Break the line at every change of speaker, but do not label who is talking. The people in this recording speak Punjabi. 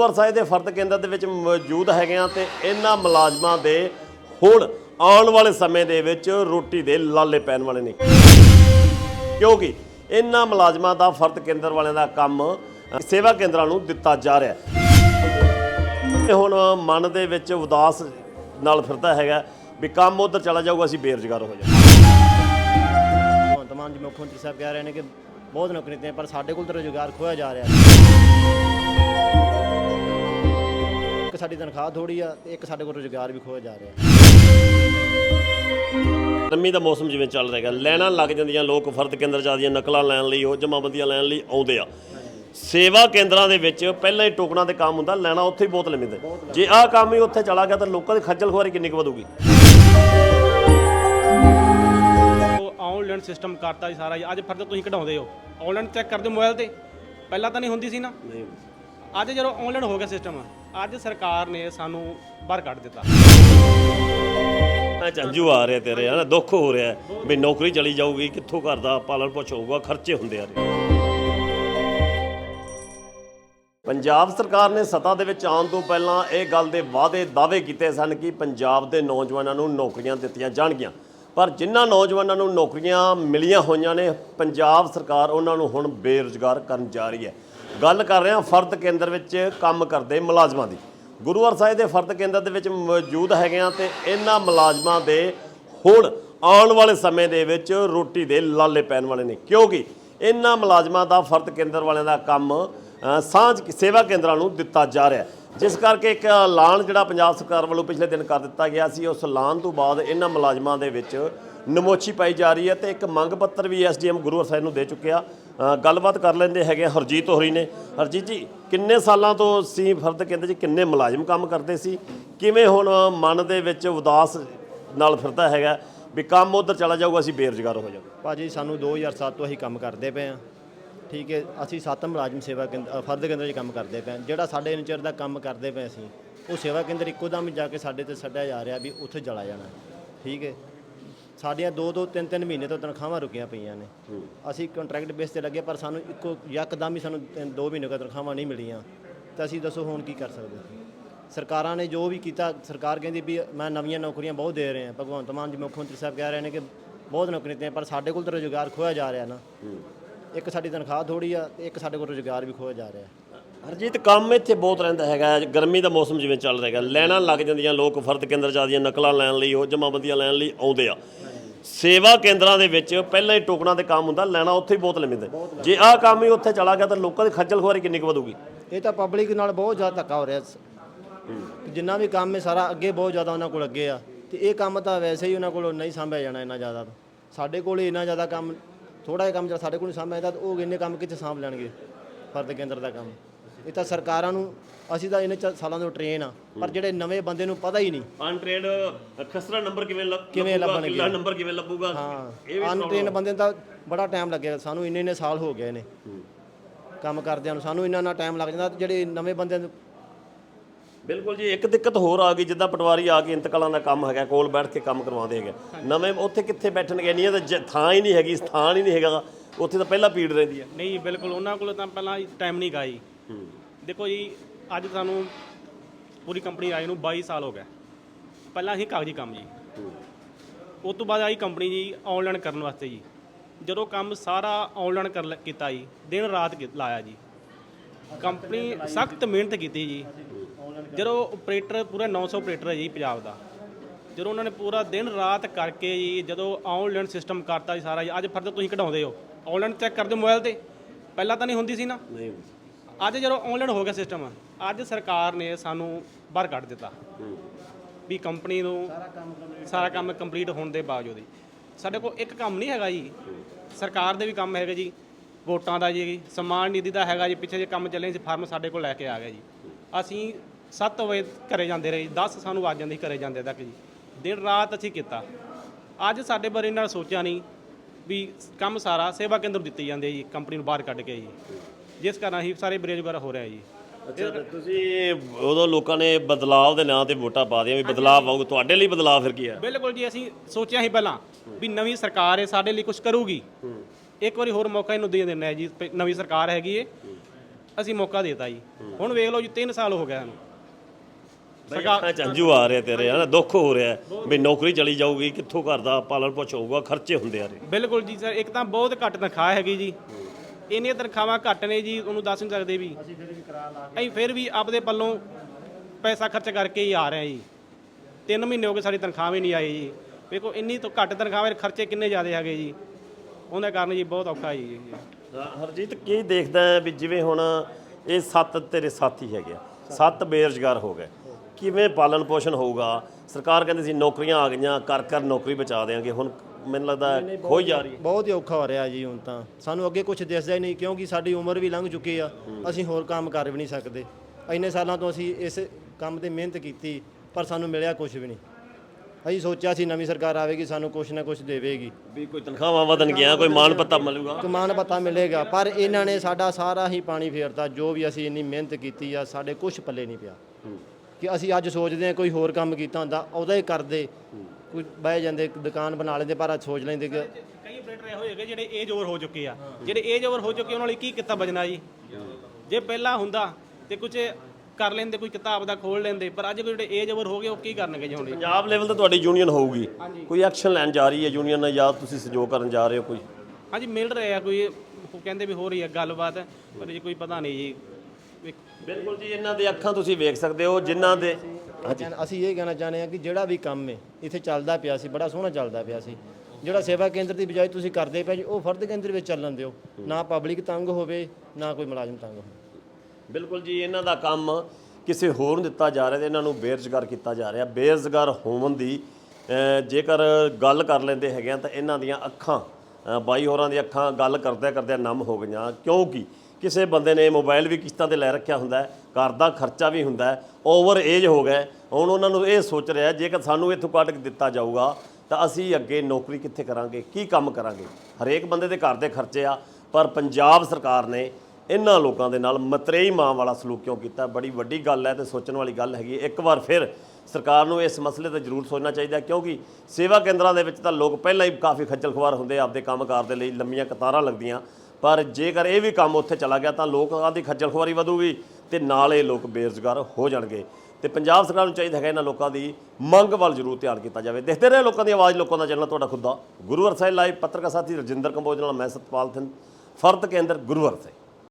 ਗੁਰਦੁਆਰਾ ਸਾਹਿਬ ਦੇ ਫਰਦ ਕੇਂਦਰ ਦੇ ਵਿੱਚ ਮੌਜੂਦ ਹੈਗੇ ਆ ਤੇ ਇਹਨਾਂ ਮੁਲਾਜ਼ਮਾਂ ਦੇ ਹੁਣ ਆਉਣ ਵਾਲੇ ਸਮੇਂ ਦੇ ਵਿੱਚ ਰੋਟੀ ਦੇ ਲਾਲੇ ਪੈਣ ਵਾਲੇ ਨੇ। ਕਿਉਂਕਿ ਇਹਨਾਂ ਮੁਲਾਜ਼ਮਾਂ ਦਾ ਫਰਦ ਕੇਂਦਰ ਵਾਲਿਆਂ ਦਾ ਕੰਮ ਸੇਵਾ ਕੇਂਦਰਾਂ ਨੂੰ ਦਿੱਤਾ ਜਾ ਰਿਹਾ ਹੈ। ਤੇ ਹੁਣ ਮਨ ਦੇ ਵਿੱਚ ਉਦਾਸ ਨਾਲ ਫਿਰਦਾ ਹੈਗਾ ਵੀ ਕੰਮ ਉਧਰ ਚਲਾ ਜਾਊਗਾ, ਅਸੀਂ ਬੇਰੁਜ਼ਗਾਰ ਹੋ ਜਾਵਾਂਗੇ।
ਭਗਵੰਤ ਮਾਨ ਜੀ ਮੁੱਖ ਮੰਤਰੀ ਸਾਹਿਬ ਕਹਿ ਰਹੇ ਨੇ ਕਿ ਬਹੁਤ ਨੌਕਰੀਆਂ ਪਰ ਸਾਡੇ ਕੋਲ ਤਾਂ ਰੁਜ਼ਗਾਰ ਖੋਇਆ ਜਾ ਰਿਹਾ। ਇੱਕ ਸਾਡੀ ਤਨਖਾਹ ਥੋੜੀ ਆ ਤੇ ਇੱਕ ਸਾਡੇ ਕੋਲ ਰੁਜ਼ਗਾਰ ਵੀ ਖੋਇਆ ਜਾ ਰਿਹਾ।
ਗਰਮੀ ਦਾ ਮੌਸਮ ਜਿਵੇਂ ਚੱਲ ਰਿਹਾ ਹੈ ਲੈਣਾ ਲੱਗ ਜਾਂਦੀਆਂ ਲੋਕ ਫਰਦ ਕੇਂਦਰ ਜਾਂਦੀਆਂ ਨਕਲਾਂ ਲੈਣ ਲਈ ਉਹ ਜਮਾਬੰਦੀਆਂ ਲੈਣ ਲਈ ਆਉਂਦੇ ਆ। ਸੇਵਾ ਕੇਂਦਰਾਂ ਦੇ ਵਿੱਚ ਪਹਿਲਾਂ ਹੀ ਟੋਕਣਾ ਤੇ ਕੰਮ ਹੁੰਦਾ ਲੈਣਾ ਉੱਥੇ ਹੀ ਬਹੁਤ ਲੰਮੇ ਜੇ ਆਹ ਕੰਮ ਹੀ ਉੱਥੇ ਚਲਾ ਗਿਆ ਤਾਂ ਲੋਕਾਂ ਦੀ ਖੱਜਲ ਖੁਆਰੀ ਕਿੰਨੀ ਕੁ ਵਧੂਗੀ?
ਉਹ ਆਨਲਾਈਨ ਸਿਸਟਮ ਕਰਤਾ ਜੀ ਸਾਰਾ ਅੱਜ ਫ਼ਰਕ ਤੁਸੀਂ ਕਢਾਉਂਦੇ ਹੋ। ਆਨਲਾਈਨ ਚੈੱਕ ਕਰਦੇ ਮੋਬਾਈਲ ਤੇ। ਪਹਿਲਾਂ ਤਾਂ ਨਹੀਂ ਹੁੰਦੀ ਸੀ ਨਾ।
ਨਹੀਂ
ਅੱਜ ਜਦੋਂ ਆਨਲਾਈਨ ਹੋ ਗਿਆ ਸਿਸਟਮ ਅੱਜ ਸਰਕਾਰ ਨੇ ਸਾਨੂੰ ਬਾਹਰ ਕੱਢ ਦਿੱਤਾ।
ਆ ਝੰਜੂ ਆ ਰਿਹਾ ਤੇਰੇ ਹਨਾ ਦੁੱਖ ਹੋ ਰਿਹਾ ਵੀ ਨੌਕਰੀ ਚਲੀ ਜਾਊਗੀ, ਕਿੱਥੋਂ ਘਰ ਦਾ ਪਾਲਣ ਪੋਸ਼ ਹੋਊਗਾ, ਖਰਚੇ ਹੁੰਦੇ ਆ ਪੰਜਾਬ ਸਰਕਾਰ ਨੇ ਸੱਤਾ ਦੇ ਵਿੱਚ ਆਉਣ ਤੋਂ ਪਹਿਲਾਂ ਇਹ ਗੱਲ ਦੇ ਵਾਅਦੇ ਦਾਅਵੇ ਕੀਤੇ ਸਨ ਕਿ ਪੰਜਾਬ ਦੇ ਨੌਜਵਾਨਾਂ ਨੂੰ ਨੌਕਰੀਆਂ ਦਿੱਤੀਆਂ ਜਾਣਗੀਆਂ। ਪਰ ਜਿਨ੍ਹਾਂ ਨੌਜਵਾਨਾਂ ਨੂੰ ਨੌਕਰੀਆਂ ਮਿਲੀਆਂ ਹੋਈਆਂ ਨੇ, ਪੰਜਾਬ ਸਰਕਾਰ ਉਹਨਾਂ ਨੂੰ ਹੁਣ ਬੇਰੁਜ਼ਗਾਰ ਕਰਨ ਜਾ ਰਹੀ ਹੈ। ਗੱਲ ਕਰ ਰਹੇ ਹਾਂ ਫਰਦ ਕੇਂਦਰ ਵਿੱਚ ਕੰਮ ਕਰਦੇ ਮੁਲਾਜ਼ਮਾਂ ਦੀ। ਗੁਰੂਵਾਰ ਸਾਹਿਬ ਦੇ ਫਰਦ ਕੇਂਦਰ ਦੇ ਵਿੱਚ ਮੌਜੂਦ ਹੈਗੇ ਆ ਤੇ ਇਹਨਾਂ ਮੁਲਾਜ਼ਮਾਂ ਦੇ ਹੁਣ ਆਉਣ ਵਾਲੇ ਸਮੇਂ ਦੇ ਵਿੱਚ ਰੋਟੀ ਦੇ ਲਾਲੇ ਪੈਣ ਵਾਲੇ ਨੇ। ਕਿਉਂਕਿ ਇਹਨਾਂ ਮੁਲਾਜ਼ਮਾਂ ਦਾ ਫਰਦ ਕੇਂਦਰ ਵਾਲਿਆਂ ਦਾ ਕੰਮ ਸਾਂਝ ਸੇਵਾ ਕੇਂਦਰਾਂ ਨੂੰ ਦਿੱਤਾ ਜਾ ਰਿਹਾ ਹੈ। ਜਿਸ ਕਰਕੇ ਇੱਕ ਐਲਾਨ ਜਿਹੜਾ ਪੰਜਾਬ ਸਰਕਾਰ ਵੱਲੋਂ ਪਿਛਲੇ ਦਿਨ ਕਰ ਦਿੱਤਾ ਗਿਆ ਸੀ, ਉਸ ਐਲਾਨ ਤੋਂ ਬਾਅਦ ਇਹਨਾਂ ਮੁਲਾਜ਼ਮਾਂ ਦੇ ਵਿੱਚ ਨਮੋਚੀ ਪਾਈ ਜਾ ਰਹੀ ਹੈ ਤੇ ਇੱਕ ਮੰਗ ਪੱਤਰ ਵੀ ਐਸਡੀਐਮ ਗੁਰੂ ਸਾਹਿਬ ਨੂੰ ਦੇ ਚੁੱਕਿਆ। ਗੱਲਬਾਤ ਕਰ ਲੈਂਦੇ ਹੈਗੇ ਹਰਜੀਤ ਹੋਰੀ ਨੇ। ਹਰਜੀਤ ਜੀ, ਕਿੰਨੇ ਸਾਲਾਂ ਤੋਂ ਸੀ ਫਰਦ ਕਹਿੰਦੇ ਜੀ, ਕਿੰਨੇ ਮੁਲਾਜ਼ਮ ਕੰਮ ਕਰਦੇ ਸੀ? ਕਿਵੇਂ ਹੁਣ ਮਨ ਦੇ ਵਿੱਚ ਉਦਾਸ ਨਾਲ ਫਿਰਦਾ ਹੈਗਾ ਵੀ ਕੰਮ ਉਧਰ ਚਲਾ ਜਾਊਗਾ, ਅਸੀਂ ਬੇਰੁਜ਼ਗਾਰ ਹੋ ਜਾਵਾਂਗੇ
ਭਾਜੀ ਸਾਨੂੰ 2007 ਤੋਂ ਅਸੀਂ ਕੰਮ ਕਰਦੇ ਪਏ ਆ ਠੀਕ ਹੈ ਅਸੀਂ ਸੱਤ ਮੁਲਾਜ਼ਮ ਸੇਵਾ ਕੇਂਦਰ ਫਰਦ ਕੇਂਦਰ 'ਚ ਕੰਮ ਕਰਦੇ ਪਏ ਹਾਂ। ਜਿਹੜਾ ਸਾਡੇ ਇੰਚਰ ਦਾ ਕੰਮ ਕਰਦੇ ਪਏ ਅਸੀਂ ਉਹ ਸੇਵਾ ਕੇਂਦਰ ਇੱਕੋ ਦਮ ਹੀ ਜਾ ਕੇ ਸਾਡੇ ਤੇ ਛੱਡਿਆ ਜਾ ਰਿਹਾ ਵੀ ਉੱਥੇ ਚਲਾ ਜਾਣਾ। ਠੀਕ ਹੈ ਸਾਡੀਆਂ ਦੋ ਦੋ ਤਿੰਨ ਤਿੰਨ ਮਹੀਨੇ ਤੋਂ ਤਨਖਾਹਾਂ ਰੁਕੀਆਂ ਪਈਆਂ ਨੇ। ਅਸੀਂ ਕੰਟਰੈਕਟ ਬੇਸ ਤੇ ਲੱਗੇ ਪਰ ਸਾਨੂੰ ਇੱਕੋ ਯਕਦਮ ਹੀ ਸਾਨੂੰ ਦੋ ਮਹੀਨੇ ਦਾ ਤਨਖਾਹਾਂ ਨਹੀਂ ਮਿਲੀਆਂ। ਤਾਂ ਅਸੀਂ ਦੱਸੋ ਹੁਣ ਕੀ ਕਰ ਸਕਦੇ ਹਾਂ? ਸਰਕਾਰਾਂ ਨੇ ਜੋ ਵੀ ਕੀਤਾ ਸਰਕਾਰ ਕਹਿੰਦੀ ਵੀ ਮੈਂ ਨਵੀਆਂ ਨੌਕਰੀਆਂ ਬਹੁਤ ਦੇ ਰਹੇ। ਹਾਂ ਭਗਵੰਤ ਮਾਨ ਜੀ ਮੁੱਖ ਮੰਤਰੀ ਸਾਹਿਬ ਕਹਿ ਰਹੇ ਨੇ ਕਿ ਬਹੁਤ ਨੌਕਰੀਆਂ ਤੇ ਪਰ ਸਾਡੇ ਕੋਲ ਤਾਂ ਰੁਜ਼ਗਾਰ ਖੋਇਆ ਜਾ ਰਿਹਾ ਨਾ। ਇੱਕ ਸਾਡੀ ਤਨਖਾਹ ਥੋੜੀ ਆ ਤੇ ਇੱਕ ਸਾਡੇ ਕੋਲ ਰੁਜ਼ਗਾਰ ਵੀ ਖੋਇਆ ਜਾ ਰਿਹਾ
ਹਰਜੀਤ ਕੰਮ ਇੱਥੇ ਬਹੁਤ ਰਹਿੰਦਾ ਹੈਗਾ। ਗਰਮੀ ਦਾ ਮੌਸਮ ਜਿਵੇਂ ਚੱਲ ਰਿਹਾ ਹੈ ਲੈਣਾ ਲੱਗ ਜਾਂਦੀਆਂ ਲੋਕ ਫਰਦ ਕੇਂਦਰ ਜਾਂਦੀਆਂ ਨਕਲਾਂ ਲੈਣ ਲਈ ਉਹ ਜਮਾਬੰਦੀਆਂ ਲੈਣ ਲਈ ਆਉਂਦੇ ਆ। ਸੇਵਾ ਕੇਂਦਰਾਂ ਦੇ ਵਿੱਚ ਪਹਿਲਾਂ ਹੀ ਟੋਕਣਾ ਤੇ ਕੰਮ ਹੁੰਦਾ ਲੈਣਾ ਉੱਥੇ ਹੀ ਬਹੁਤ ਲੰਮੇ ਜੇ ਆਹ ਕੰਮ ਹੀ ਉੱਥੇ ਚਲਾ ਗਿਆ ਤਾਂ ਲੋਕਾਂ ਦੀ ਖੱਜਲ ਖੁਆਰੀ ਕਿੰਨੀ ਕੁ ਵਧੂਗੀ?
ਇਹ ਤਾਂ ਪਬਲਿਕ ਨਾਲ ਬਹੁਤ ਜ਼ਿਆਦਾ ਧੱਕਾ ਹੋ ਰਿਹਾ ਜਿੰਨਾ ਵੀ ਕੰਮ ਹੈ ਸਾਰਾ ਅੱਗੇ ਬਹੁਤ ਜ਼ਿਆਦਾ ਉਹਨਾਂ ਕੋਲ ਅੱਗੇ ਆ। ਤੇ ਇਹ ਕੰਮ ਤਾਂ ਵੈਸੇ ਹੀ ਉਹਨਾਂ ਕੋਲ ਨਹੀਂ ਸੰਭਿਆ ਜਾਣਾ ਇੰਨਾ ਜ਼ਿਆਦਾ। ਸਾਡੇ ਕੋਲ ਇੰਨਾ ਜ਼ਿਆਦਾ ਕੰਮ ਥੋੜਾ ਜਿਹਾ ਕੰਮ ਜਿਹੜਾ ਸਾਡੇ ਕੋਲ ਨਹੀਂ ਸੰਭਿਆ ਜਾਂਦਾ ਤਾਂ ਉਹ ਇੰਨੇ ਕੰਮ ਕਿੱਥੇ ਸੰਭ ਲੈਣਗੇ? ਫਰਦ ਕੇਂਦਰ ਦਾ ਕੰਮ। ਇਹ ਤਾਂ ਸਰਕਾਰਾਂ ਨੂੰ ਅਸੀਂ ਤਾਂ ਚ- ਸਾਲਾਂ ਤੋਂ ਟ੍ਰੇਨ ਆ ਪਰ ਜਿਹੜੇ ਨਵੇਂ ਬੰਦੇ ਨੂੰ ਪਤਾ ਹੀ ਨਹੀਂ।
ਅਨਟ੍ਰੇਡ ਖਸਰਾ ਨੰਬਰ ਕਿਵੇਂ ਲੱਭ
ਕਿਵੇਂ ਲੱਭਣਗੇ?
ਕਿੱਲਾ ਨੰਬਰ ਕਿਵੇਂ ਲੱਭੂਗਾ?
ਹਾਂ
ਇਹ ਵੀ
ਅਨਟ੍ਰੇਨ ਬੰਦੇ ਨੂੰ ਤਾਂ ਬੜਾ ਟਾਈਮ ਲੱਗੇਗਾ ਸਾਨੂੰ ਇੰਨੇ ਇੰਨੇ ਸਾਲ ਹੋ ਗਏ ਨੇ। ਕੰਮ ਕਰਦਿਆਂ ਨੂੰ ਸਾਨੂੰ ਇੰਨਾ ਇੰਨਾ ਟਾਈਮ ਲੱਗ ਜਾਂਦਾ ਤੇ ਜਿਹੜੇ ਨਵੇਂ ਬੰਦਿਆਂ ਨੂੰ
ਬਿਲਕੁਲ ਜੀ ਇੱਕ ਦਿੱਕਤ ਹੋਰ ਆ ਗਈ ਜਿੱਦਾਂ ਪਟਵਾਰੀ ਆ ਕੇ ਇੰਤਕਾਲਾਂ ਦਾ ਕੰਮ ਹੈਗਾ ਕੋਲ ਬੈਠ ਕੇ ਕੰਮ ਕਰਵਾਉਂਦੇ ਹੈਗੇ। ਨਵੇਂ ਉੱਥੇ ਕਿੱਥੇ ਬੈਠਣਗੇ? ਨਹੀਂ ਤਾਂ ਥਾਂ ਹੀ ਨਹੀਂ ਹੈਗੀ ਸਥਾਨ ਹੀ ਨਹੀਂ ਹੈਗਾ ਉੱਥੇ ਤਾਂ ਪਹਿਲਾਂ ਭੀੜ ਰਹਿੰਦੀ ਹੈ।
ਨਹੀਂ ਬਿਲਕੁਲ ਉਹਨਾਂ ਕੋਲ ਤਾਂ ਪਹਿਲਾਂ ਟਾਈਮ ਨਹੀਂ ਗਾ ਜੀ। ਦੇਖੋ ਜੀ ਅੱਜ ਸਾਨੂੰ ਪੂਰੀ ਕੰਪਨੀ ਆਈ ਨੂੰ 22 ਸਾਲ ਹੋ ਗਏ। ਪਹਿਲਾਂ ਅਸੀਂ ਕਾਗਜ਼ੀ ਕੰਮ ਜੀ। ਉਸ ਤੋਂ ਬਾਅਦ ਆਈ ਕੰਪਨੀ ਜੀ ਆਨਲਾਈਨ ਕਰਨ ਵਾਸਤੇ ਜੀ। ਜਦੋਂ ਕੰਮ ਸਾਰਾ ਆਨਲਾਈਨ ਕਰ ਕੀਤਾ ਜੀ ਦਿਨ ਰਾਤ ਲਾਇਆ ਜੀ। ਕੰਪਨੀ ਸਖਤ ਮਿਹਨਤ ਕੀਤੀ ਜੀ। ਜਦੋਂ ਆਪਰੇਟਰ ਪੂਰਾ 900 ਆਪਰੇਟਰ ਹੈ ਜੀ ਪੰਜਾਬ ਦਾ। ਜਦੋਂ ਉਹਨਾਂ ਨੇ ਪੂਰਾ ਦਿਨ ਰਾਤ ਕਰਕੇ ਜੀ ਜਦੋਂ ਆਨਲਾਈਨ ਸਿਸਟਮ ਕਰਤਾ ਜੀ ਸਾਰਾ ਜੀ ਅੱਜ ਫ਼ਰਕ ਤੁਸੀਂ ਕਢਾਉਂਦੇ ਹੋ। ਆਨਲਾਈਨ ਚੈੱਕ ਕਰਦੇ ਮੋਬਾਈਲ ਤੇ? ਪਹਿਲਾਂ ਤਾਂ ਨਹੀਂ ਹੁੰਦੀ ਸੀ ਨਾ?
ਨਹੀਂ
ਅੱਜ ਜਦੋਂ ਆਨਲਾਈਨ ਹੋ ਗਿਆ ਸਿਸਟਮ ਅੱਜ ਸਰਕਾਰ ਨੇ ਸਾਨੂੰ ਬਾਹਰ ਕੱਢ ਦਿੱਤਾ। ਵੀ ਕੰਪਨੀ ਨੂੰ ਸਾਰਾ ਕੰਮ ਕੰਪਲੀਟ ਹੋਣ ਦੇ ਬਾਵਜੂਦ ਹੀ। ਸਾਡੇ ਕੋਲ ਇੱਕ ਕੰਮ ਨਹੀਂ ਹੈਗਾ ਜੀ। ਸਰਕਾਰ ਦੇ ਵੀ ਕੰਮ ਹੈਗੇ ਜੀ। ਵੋਟਾਂ ਦਾ ਜੀ ਸਮਾਨ ਨਿਧੀ ਦਾ ਹੈਗਾ ਜੀ। ਪਿੱਛੇ ਜੇ ਕੰਮ ਚੱਲੇ ਸੀ ਫਾਰਮ ਸਾਡੇ ਕੋਲ ਲੈ ਕੇ ਆ ਗਿਆ ਜੀ। ਅਸੀਂ 7 ਵਜੇ ਘਰੇ ਜਾਂਦੇ ਰਹੇ 10 ਸਾਨੂੰ ਵੱਜ ਜਾਂਦੇ ਸੀ ਘਰੇ ਜਾਂਦੇ ਤੱਕ ਜੀ। ਦਿਨ ਰਾਤ ਅਸੀਂ ਕੀਤਾ। ਅੱਜ ਸਾਡੇ ਬਾਰੇ ਨਾਲ ਸੋਚਿਆ ਨਹੀਂ ਵੀ ਕੰਮ ਸਾਰਾ ਸੇਵਾ ਕੇਂਦਰ ਦਿੱਤੇ ਜਾਂਦੇ ਜੀ ਕੰਪਨੀ ਨੂੰ ਬਾਹਰ ਕੱਢ ਕੇ ਜੀ। ਜਿਸ ਕਾਰਨ ਅਸੀਂ ਸਾਰੇ ਬੇਰੁਜ਼ਗਾਰ ਹੋ ਰਹੇ ਜੀ।
ਅੱਛਾ ਤੇ ਤੁਸੀਂ ਉਦੋਂ ਲੋਕਾਂ ਨੇ ਬਦਲਾਵ ਦੇ ਨਾਂ ਤੇ ਵੋਟਾਂ ਪਾ ਦੀਆਂ ਵੀ ਬਦਲਾਵ ਆਊਗਾ ਤੁਹਾਡੇ ਲਈ ਬਦਲਾਵ ਫਿਰ ਕੀ ਹੈ?
ਬਿਲਕੁਲ ਜੀ ਅਸੀਂ ਸੋਚਿਆ ਸੀ ਪਹਿਲਾਂ ਵੀ ਨਵੀਂ ਸਰਕਾਰ ਹੈ ਸਾਡੇ ਲਈ ਕੁਝ ਕਰੂਗੀ। ਇੱਕ ਵਾਰੀ ਹੋਰ ਮੌਕਾ ਇਹਨੂੰ ਦੇ ਦਿੰਦੇ ਆ ਜੀ ਨਵੀਂ ਸਰਕਾਰ ਹੈਗੀ ਏ। ਅਸੀਂ ਮੌਕਾ ਦੇਤਾ ਜੀ। ਹੁਣ ਵੇਖ ਲਓ ਜੀ 3 ਸਾਲ ਹੋ ਗਏ ਸਾਨੂੰ।
ਸਰਕਾਰ ਝੰਜੂ ਆ ਰਿਹਾ ਤੇਰੇ ਹਨਾ ਦੁੱਖ ਹੋ ਰਿਹਾ। ਵੀ ਨੌਕਰੀ ਚਲੀ ਜਾਊਗੀ ਕਿੱਥੋਂ ਘਰ ਦਾ ਪਾਲਣ ਪੋਸ਼ ਹੋਊਗਾ ਖਰਚੇ ਹੁੰਦੇ ਆ ਰਹੇ
ਬਿਲਕੁਲ ਜੀ ਸਰ ਇੱਕ ਤਾਂ ਬਹੁਤ ਘੱਟ ਤਨਖਾਹ ਹੈਗੀ ਜੀ। ਇੰਨੀਆਂ ਤਨਖਾਹਾਂ ਘੱਟ ਨੇ ਜੀ ਉਹਨੂੰ ਦੱਸ ਨਹੀਂ ਸਕਦੇ ਵੀ। ਅਸੀਂ ਫਿਰ ਵੀ ਕਰਾ ਲਾ ਅਸੀਂ ਫਿਰ ਵੀ ਆਪਦੇ ਪੱਲੋਂ ਪੈਸਾ ਖਰਚ ਕਰਕੇ ਹੀ ਆ ਰਹੇ ਹਾਂ ਜੀ। ਤਿੰਨ ਮਹੀਨੇ ਹੋ ਗਏ ਸਾਡੀ ਤਨਖਾਹ ਵੀ ਨਹੀਂ ਆਈ ਜੀ। ਵੇਖੋ ਇੰਨੀ ਤੋਂ ਘੱਟ ਤਨਖਾਹ ਵਿੱਚ ਖਰਚੇ ਕਿੰਨੇ ਜ਼ਿਆਦੇ ਹੈਗੇ ਜੀ। ਉਹਦੇ ਕਾਰਨ ਜੀ ਬਹੁਤ ਔਖਾ ਜੀ।
ਹਰਜੀਤ ਕੀ ਦੇਖਦਾ ਹੈ ਵੀ ਜਿਵੇਂ ਹੁਣ ਇਹ ਸੱਤ ਤੇਰੇ ਸਾਥੀ ਹੈਗੇ ਆ। ਸੱਤ ਬੇਰੁਜ਼ਗਾਰ ਹੋ ਗਏ। ਕਿਵੇਂ ਪਾਲਣ ਪੋਸ਼ਣ ਹੋਊਗਾ? ਸਰਕਾਰ ਕਹਿੰਦੀ ਸੀ ਨੌਕਰੀਆਂ ਆ ਗਈਆਂ ਕਰ ਕਰ ਨੌਕਰੀ ਬਚਾ ਦੇਾਂਗੇ ਹੁਣ ਮੈਨੂੰ ਲੱਗਦਾ ਖੋਈ ਜਾ ਰਹੀ ਹੈ।
ਬਹੁਤ ਹੀ ਔਖਾ ਹੋ ਰਿਹਾ ਜੀ ਹੁਣ ਤਾਂ। ਸਾਨੂੰ ਅੱਗੇ ਕੁਝ ਦਿਸਦਾ ਹੀ ਨਹੀਂ ਕਿਉਂਕਿ ਸਾਡੀ ਉਮਰ ਵੀ ਲੰਘ ਚੁੱਕੀ ਆ। ਅਸੀਂ ਹੋਰ ਕੰਮ ਕਰ ਵੀ ਨਹੀਂ ਸਕਦੇ। ਇੰਨੇ ਸਾਲਾਂ ਤੋਂ ਅਸੀਂ ਇਸ ਕੰਮ ਤੇ ਮਿਹਨਤ ਕੀਤੀ ਪਰ ਸਾਨੂੰ ਮਿਲਿਆ ਕੁਝ ਵੀ ਨਹੀਂ। ਅਸੀਂ ਸੋਚਿਆ ਸੀ ਨਵੀਂ ਸਰਕਾਰ ਆਵੇਗੀ ਸਾਨੂੰ ਕੁਝ ਨਾ ਕੁਝ ਦੇਵੇਗੀ।
ਵੀ ਕੋਈ ਤਨਖਾਹਾਂ ਵਧਣ ਗਿਆ ਕੋਈ ਮਾਣ ਪੱਤਾ ਮਿਲੂਗਾ?
ਕਮਾਨ ਪਤਾ ਮਿਲੇਗਾ ਪਰ ਇਹਨਾਂ ਨੇ ਸਾਡਾ ਸਾਰਾ ਹੀ ਪਾਣੀ ਫੇਰਤਾ। ਜੋ ਵੀ ਅਸੀਂ ਇੰਨੀ ਮਿਹਨਤ ਕੀਤੀ ਆ ਸਾਡੇ ਕੁਝ ਪੱਲੇ ਨਹੀਂ ਪਿਆ। ਕਿ ਅਸੀਂ ਅੱਜ ਸੋਚਦੇ ਹਾਂ ਕੋਈ ਹੋਰ ਕੰਮ ਕੀਤਾ ਹੁੰਦਾ ਉਹਦਾ ਹੀ ਕਰਦੇ। ਕੋਈ ਬਹਿ ਜਾਂਦੇ ਦੁਕਾਨ ਬਣਾ ਲੈਂਦੇ ਪਰ ਅੱਜ ਸੋਚ ਲੈਂਦੇ ਕਿ
ਕਈ ਆਪਰੇਟਰ ਇਹੋ ਹੈਗੇ ਜਿਹੜੇ ਏਜ ਓਵਰ ਹੋ ਚੁੱਕੇ ਆ। ਜਿਹੜੇ ਏਜ ਓਵਰ ਹੋ ਚੁੱਕੇ ਉਹਨਾਂ ਲਈ ਕੀ ਕਿੱਤਾ ਬਚਣਾ ਜੀ? ਜੇ ਪਹਿਲਾਂ ਹੁੰਦਾ ਤੇ ਕੁਝ ਕਰ ਲੈਂਦੇ ਕੋਈ ਕਿਤਾਬ ਦਾ ਖੋਲ ਲੈਂਦੇ ਪਰ ਅੱਜ ਜਿਹੜੇ ਏਜ ਓਵਰ ਹੋ ਗਏ ਉਹ ਕੀ ਕਰਨਗੇ ਜੀ ਹੁਣ?
ਪੰਜਾਬ ਲੈਵਲ ਤੇ ਤੁਹਾਡੀ ਯੂਨੀਅਨ ਹੋਊਗੀ। ਕੋਈ ਐਕਸ਼ਨ ਲੈਣ ਜਾ ਰਹੀ ਹੈ ਯੂਨੀਅਨ ਨਾਲ ਜਾਂ ਤੁਸੀਂ ਸਹਿਯੋਗ ਕਰਨ ਜਾ ਰਹੇ ਹੋ ਕੋਈ?
ਹਾਂਜੀ ਮਿਲ ਰਹੇ ਆ ਕੋਈ ਉਹ ਕਹਿੰਦੇ ਵੀ ਹੋ ਰਹੀ ਹੈ ਗੱਲਬਾਤ ਪਰ ਜੀ ਕੋਈ ਪਤਾ ਨਹੀਂ ਜੀ।
ਬਿਲਕੁਲ ਜੀ ਇਹਨਾਂ ਦੇ ਅੱਖਾਂ ਤੁਸੀਂ ਵੇਖ ਸਕਦੇ ਹੋ ਜਿਨ੍ਹਾਂ ਦੇ
ਅਸੀਂ ਇਹ ਕਹਿਣਾ ਚਾਹੁੰਦੇ ਹਾਂ ਕਿ ਜਿਹੜਾ ਵੀ ਕੰਮ ਹੈ ਇੱਥੇ ਚੱਲਦਾ ਪਿਆ ਸੀ ਬੜਾ ਸੋਹਣਾ ਚੱਲਦਾ ਪਿਆ ਸੀ। ਜਿਹੜਾ ਸੇਵਾ ਕੇਂਦਰ ਦੀ ਬਜਾਏ ਤੁਸੀਂ ਕਰਦੇ ਪਏ ਜੀ ਉਹ ਫਰਦ ਕੇਂਦਰ ਵਿੱਚ ਚੱਲਣ ਦਿਓ। ਨਾ ਪਬਲਿਕ ਤੰਗ ਹੋਵੇ ਨਾ ਕੋਈ ਮੁਲਾਜ਼ਮ ਤੰਗ ਹੋਵੇ।
ਬਿਲਕੁਲ ਜੀ ਇਹਨਾਂ ਦਾ ਕੰਮ ਕਿਸੇ ਹੋਰ ਨੂੰ ਦਿੱਤਾ ਜਾ ਰਿਹਾ ਤੇ ਇਹਨਾਂ ਨੂੰ ਬੇਰੁਜ਼ਗਾਰ ਕੀਤਾ ਜਾ ਰਿਹਾ। ਬੇਰੁਜ਼ਗਾਰ ਹੋਣ ਦੀ ਜੇਕਰ ਗੱਲ ਕਰ ਲੈਂਦੇ ਹੈਗੇ ਆ ਤਾਂ ਇਹਨਾਂ ਦੀਆਂ ਅੱਖਾਂ ਬਾਈ ਹੋਰਾਂ ਦੀਆਂ ਅੱਖਾਂ ਗੱਲ ਕਰਦਿਆਂ ਕਰਦਿਆਂ ਨਮ ਹੋ ਗਈਆਂ। ਕਿਉਂਕਿ ਕਿਸੇ ਬੰਦੇ ਨੇ ਮੋਬਾਈਲ ਵੀ ਕਿਸ਼ਤਾਂ ਤੇ ਲੈ ਰੱਖਿਆ ਹੁੰਦਾ ਹੈ, ਘਰ ਦਾ ਖਰਚਾ ਵੀ ਹੁੰਦਾ ਹੈ ਓਵਰ ਏਜ ਹੋ ਗਏ, ਹੁਣ ਉਹਨਾਂ ਨੂੰ ਇਹ ਸੋਚ ਰਿਹਾ ਜੇਕਰ ਸਾਨੂੰ ਇੱਥੋਂ ਕੱਢ ਕੇ ਦਿੱਤਾ ਜਾਊਗਾ, ਤਾਂ ਅਸੀਂ ਅੱਗੇ ਨੌਕਰੀ ਕਿੱਥੇ ਕਰਾਂਗੇ, ਕੀ ਕੰਮ ਕਰਾਂਗੇ? ਹਰੇਕ ਬੰਦੇ ਦੇ ਘਰ ਦੇ ਖਰਚੇ ਆ, ਪਰ ਪੰਜਾਬ ਸਰਕਾਰ ਨੇ ਇਹਨਾਂ ਲੋਕਾਂ ਦੇ ਨਾਲ ਮਤਰੇਈ ਮਾਂ ਵਾਲਾ ਸਲੂਕ ਕਿਉਂ ਕੀਤਾ? ਬੜੀ ਵੱਡੀ ਗੱਲ ਹੈ ਤੇ ਸੋਚਣ ਵਾਲੀ ਗੱਲ ਹੈਗੀ ਹੈ। ਇੱਕ ਵਾਰ ਫਿਰ ਸਰਕਾਰ ਨੂੰ ਇਸ ਮਸਲੇ ਤੇ ਜ਼ਰੂਰ ਸੋਚਣਾ ਚਾਹੀਦਾ ਹੈ, ਕਿਉਂਕਿ ਸੇਵਾ ਕੇਂਦਰਾਂ ਦੇ ਵਿੱਚ ਤਾਂ ਲੋਕ ਪਹਿਲਾਂ ਹੀ ਕਾਫੀ ਖੱਜਲ ਖੁਆਰ ਹੁੰਦੇ ਆ, ਆਪਦੇ ਕੰਮਕਾਰ ਦੇ ਲਈ ਲੰਮੀਆਂ ਕਤਾਰਾਂ ਲੱਗਦੀਆਂ। ਪਰ ਜੇਕਰ ਇਹ ਵੀ ਕੰਮ ਉੱਥੇ ਚਲਾ ਗਿਆ ਤਾਂ ਲੋਕਾਂ ਦੀ ਖੱਜਲ ਖੁਆਰੀ ਵਧੂਗੀ ਤੇ ਨਾਲ ਇਹ ਲੋਕ ਬੇਰੁਜ਼ਗਾਰ ਹੋ ਜਾਣਗੇ। ਤੇ ਪੰਜਾਬ ਸਰਕਾਰ ਨੂੰ ਚਾਹੀਦਾ ਹੈਗਾ ਇਹਨਾਂ ਲੋਕਾਂ ਦੀ ਮੰਗ ਵੱਲ ਜ਼ਰੂਰ ਧਿਆਨ ਕੀਤਾ ਜਾਵੇ। ਦੇਖਦੇ ਰਹੇ ਲੋਕਾਂ ਦੀ ਆਵਾਜ਼, ਲੋਕਾਂ ਦਾ ਚੈਨਲ, ਤੁਹਾਡਾ ਖੁਦ। ਦਾ ਗੁਰੂ ਅਰਸਾਈ ਲਾਈਵ, ਪੱਤਰਕਾਰ ਸਾਥੀ ਰਜਿੰਦਰ ਕੰਬੋਜ ਨਾਲ ਮੈਂ ਸਤਪਾਲ ਸਿੰਘ ਫਰਦ ਕੇਂਦਰ ਗੁਰੂ ਅਰਸਾਈ